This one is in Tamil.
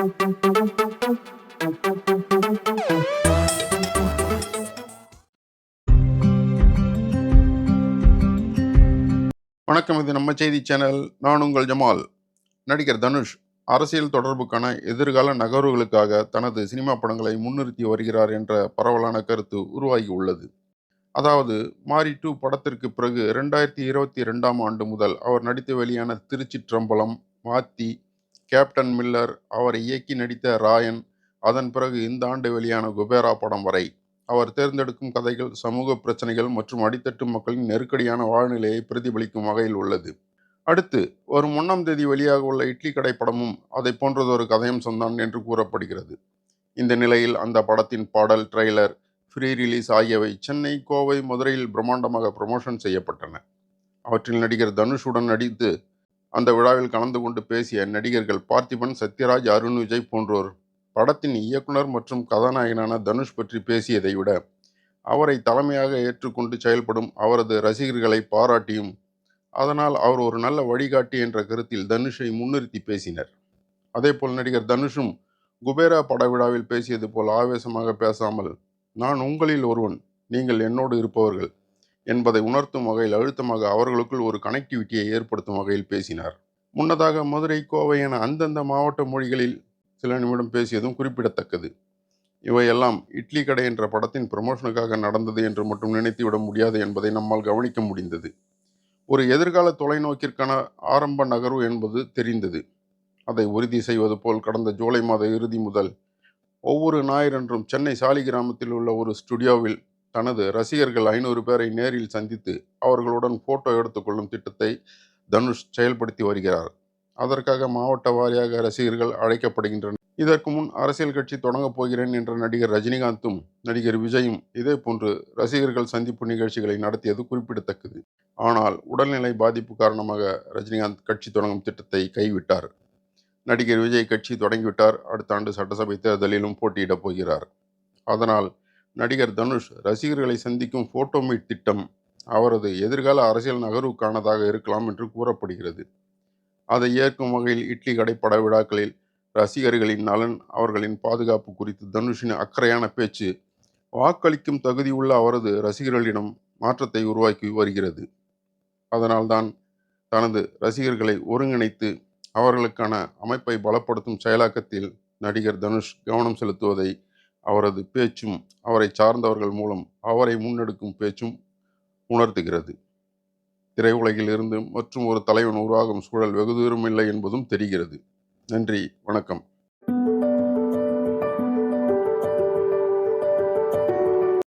வணக்கம் இது நம்ம செய்தி சேனல். நான் உங்கள் ஜமால். நடிகர் தனுஷ் அரசியல் தொடர்புக்கான எதிர்கால நகர்வுகளுக்காக தனது சினிமா படங்களை முன்னிறுத்தி வருகிறார் என்ற பரவலான கருத்து உருவாகி உள்ளது. அதாவது மாரி டூ படத்திற்கு பிறகு ரெண்டாயிரத்தி இருபத்தி ரெண்டாம் ஆண்டு முதல் அவர் நடித்து வெளியான திருச்சிற்றம்பலம் மாத்தி கேப்டன் மில்லர் அவரை இயக்கி நடித்த ராயன் அதன் பிறகு இந்த ஆண்டு வெளியான குபேரா படம் வரை. அவர் தேர்ந்தெடுக்கும் கதைகள் சமூக பிரச்சனைகள் மற்றும் அடித்தட்டு மக்களின் நெருக்கடியான வாழ்நிலையை பிரதிபலிக்கும் வகையில் உள்ளது. அடுத்து வரும் ஒன்றாம் தேதி வெளியாக உள்ள இட்லி கடை படமும் அதை போன்றதொரு கதையும் சொந்தான் என்று கூறப்படுகிறது. இந்த நிலையில் அந்த படத்தின் பாடல் ட்ரெய்லர் ஃப்ரீ ரிலீஸ் ஆகியவை சென்னை கோவை மதுரையில் பிரம்மாண்டமாக ப்ரமோஷன் செய்யப்பட்டன. அவற்றில் நடிகர் தனுஷுடன் நடித்து அந்த விழாவில் கலந்து கொண்டு பேசிய நடிகர்கள் பார்த்திபன் சத்யராஜ் அருண் விஜய் போன்றோர் படத்தின் இயக்குனர் மற்றும் கதாநாயகனான தனுஷ் பற்றி பேசியதை விட அவரை தலைமையாக ஏற்றுக்கொண்டு செயல்படும் அவரது ரசிகர்களை பாராட்டியும் அதனால் அவர் ஒரு நல்ல வழிகாட்டி என்ற கருத்தில் தனுஷை முன்னிறுத்தி பேசினர். அதேபோல் நடிகர் தனுஷும் குபேரா பட விழாவில் பேசியது போல் ஆவேசமாக பேசாமல் நான் உங்களில் ஒருவன் நீங்கள் என்னோடு இருப்பவர்கள். என்பதை உணர்த்தும் வகையில் அழுத்தமாக அவர்களுக்குள் ஒரு கனெக்டிவிட்டியை ஏற்படுத்தும் வகையில் பேசினார். முன்னதாக மதுரை கோவை என அந்தந்த மாவட்ட மொழிகளில் சில நிமிடம் பேசியதும் குறிப்பிடத்தக்கது. இவையெல்லாம் இட்லி கடை என்ற படத்தின் ப்ரமோஷனுக்காக நடந்தது என்று மட்டும் நினைத்துவிட முடியாது என்பதை நம்மால் கவனிக்க முடிந்தது. ஒரு எதிர்கால தொலைநோக்கிற்கான ஆரம்ப நகர்வு என்பது தெரிந்தது. அதை உறுதி செய்வது போல் கடந்த ஜூலை மாத இறுதி முதல் ஒவ்வொரு ஞாயிறன்றும் சென்னை சாலிகிராமத்தில் உள்ள ஒரு ஸ்டுடியோவில் தனது ரசிகர்கள் ஐநூறு பேரை நேரில் சந்தித்து அவர்களுடன் போட்டோ எடுத்துக்கொள்ளும் திட்டத்தை தனுஷ் செயல்படுத்தி வருகிறார். அதற்காக மாவட்ட வாரியாக ரசிகர்கள் அழைக்கப்படுகின்றனர். இதற்கு முன் அரசியல் கட்சி தொடங்கப் போகிறேன் என்ற நடிகர் ரஜினிகாந்தும் நடிகர் விஜயும் இதே போன்று ரசிகர்கள் சந்திப்பு நிகழ்ச்சிகளை நடத்தியது குறிப்பிடத்தக்கது. ஆனால் உடல்நிலை பாதிப்பு காரணமாக ரஜினிகாந்த் கட்சி தொடங்கும் திட்டத்தை கைவிட்டார். நடிகர் விஜய் கட்சி தொடங்கிவிட்டார். அடுத்த ஆண்டு சட்டசபை தேர்தலிலும் போட்டியிடப் போகிறார். அதனால் நடிகர் தனுஷ் ரசிகர்களை சந்திக்கும் போட்டோ மீட் திட்டம் அவரது எதிர்கால அரசியல் நகர்வுக்கானதாக இருக்கலாம் என்று கூறப்படுகிறது. அதை ஏற்கும் வகையில் இட்லி கடை பட விழாக்களில் ரசிகர்களின் நலன் அவர்களின் பாதுகாப்பு குறித்து தனுஷின் அக்கறையான பேச்சு வாக்களிக்கும் தகுதியுள்ள அவரது ரசிகர்களிடம் மாற்றத்தை உருவாக்கி வருகிறது. அதனால்தான் தனது ரசிகர்களை ஒருங்கிணைத்து அவர்களுக்கான அமைப்பை பலப்படுத்தும் செயலாக்கத்தில் நடிகர் தனுஷ் கவனம் செலுத்துவதை அவரது பேச்சும் அவரை சார்ந்தவர்கள் மூலம் அவரை முன்னெடுக்கும் பேச்சும் உணர்த்துகிறது. திரையுலகில் இருந்து மற்றும் ஒரு தலைவன் உருவாகும் சூழல் வெகு தூரம் இல்லை என்பதும் தெரிகிறது. நன்றி வணக்கம்.